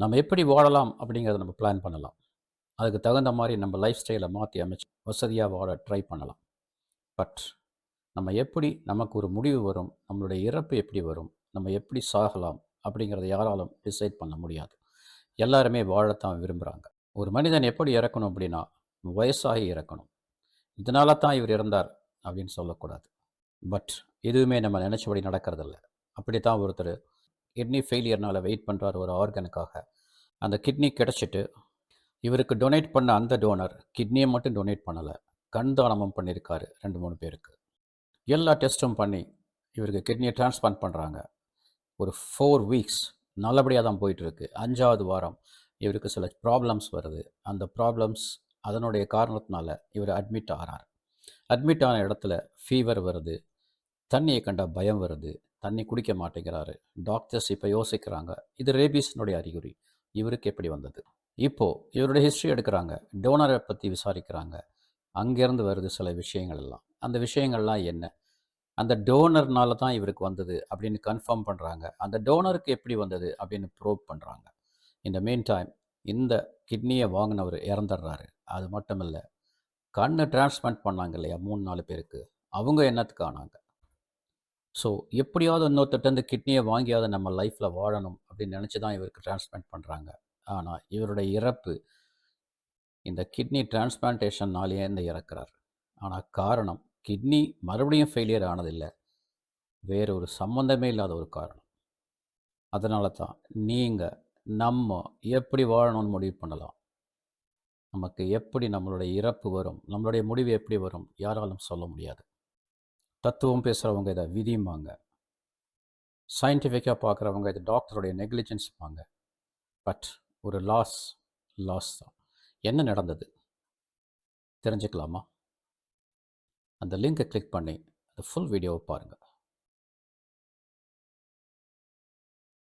நம்ம எப்படி வாழலாம் அப்படிங்கிறத நம்ம பிளான் பண்ணலாம். அதுக்கு தகுந்த மாதிரி நம்ம லைஃப் ஸ்டைலை மாற்றி அமைச்சு வசதியாக வாழ ட்ரை பண்ணலாம். பட் நம்ம எப்படி நமக்கு ஒரு முடிவு வரும் நம்மளுடைய இறப்பு எப்படி வரும் நம்ம எப்படி சாகலாம் அப்படிங்கிறத யாராலும் டிசைட் பண்ண முடியாது. எல்லாருமே வாழத்தான் விரும்புகிறாங்க ஒரு மனிதன் எப்படி இறக்கணும் அப்படின்னா வயசாகி இறக்கணும். இதனால தான் இவர் இறந்தார் அப்படின்னு சொல்லக்கூடாது. பட் எதுவுமே நம்ம நினச்சபடி நடக்கிறதில்ல. அப்படி தான் ஒருத்தர் கிட்னி ஃபெயிலியர்னால் வெயிட் பண்ணுறார் ஒரு ஆர்கனுக்காக அந்த கிட்னி கிடச்சிட்டு இவருக்கு டொனேட் பண்ண அந்த டோனர் கிட்னியை மட்டும் டொனேட் பண்ணலை. கண் தானமும் பண்ணியிருக்காரு ரெண்டு மூணு பேருக்கு. எல்லா டெஸ்ட்டும் பண்ணி இவருக்கு கிட்னியை டிரான்ஸ்பிளான்ட் பண்ணுறாங்க ஒரு ஃபோர் வீக்ஸ் நல்லபடியாக தான் போயிட்டுருக்கு. அஞ்சாவது வாரம் இவருக்கு சில ப்ராப்ளம்ஸ் வருது. அந்த ப்ராப்ளம்ஸ் அதனுடைய காரணத்தினால இவர் அட்மிட் ஆகிறார் அட்மிட் ஆன இடத்துல ஃபீவர் வருது. தண்ணியை கண்டா பயம் வருது. தண்ணி குடிக்க மாட்டேங்கிறாரு. டாக்டர்ஸ் இப்போ யோசிக்கிறாங்க. இது ரேபீஸினுடைய அறிகுறி. இவருக்கு எப்படி வந்தது? இப்போது இவருடைய ஹிஸ்ட்ரி எடுக்கிறாங்க. டோனரை பற்றி விசாரிக்கிறாங்க. அங்கேருந்து வருது சில விஷயங்கள் எல்லாம். அந்த விஷயங்கள்லாம் என்ன? அந்த டோனர்னால தான் இவருக்கு வந்தது அப்படின்னு கன்ஃபார்ம் பண்ணுறாங்க அந்த டோனருக்கு எப்படி வந்தது அப்படின்னு ப்ரோவ் பண்ணுறாங்க இந்த மெயின் டைம் இந்த கிட்னியை வாங்கினவர் இறந்துடுறாரு. அது மட்டும் இல்லை கண்ணு டிரான்ஸ்பிளான்ட் பண்ணாங்க இல்லையா? மூணு நாலு பேருக்கு. அவங்க என்னத்துக்கு ஆனாங்க? ஸோ எப்படியாவது இன்னொருத்தட்டு கிட்னியை வாங்கியாவது நம்ம லைஃப்பில் வாழணும் அப்படின்னு நினச்சி தான் இவருக்கு டிரான்ஸ்பிளான்ட் பண்ணுறாங்க ஆனால் இவருடைய இறப்பு இந்த கிட்னி டிரான்ஸ்பிளான்டேஷன்னாலேயே இந்த இறக்குறார். ஆனால் காரணம் கிட்னி மறுபடியும் ஃபெயிலியர் ஆனதில்லை. வேறு ஒரு சம்மந்தமே இல்லாத ஒரு காரணம். அதனால தான் நீங்கள் நம்ம எப்படி வாழணும்னு முடிவு பண்ணலாம்? நமக்கு எப்படி நம்மளுடைய இறப்பு வரும்? நம்மளுடைய முடிவு எப்படி வரும்? யாராலும் சொல்ல முடியாது. தத்துவம் பேசுகிறவங்க இதை விதிம்பாங்க. சயின்டிஃபிக்காக பார்க்குறவங்க இது டாக்டருடைய நெக்லிஜென்ஸ்பாங்க பட் ஒரு லாஸ் லாஸ் தான். என்ன நடந்தது? தெரிஞ்சுக்கலாமா? அந்த லிங்கை கிளிக் பண்ணி அந்த ஃபுல் வீடியோவை பாருங்கள்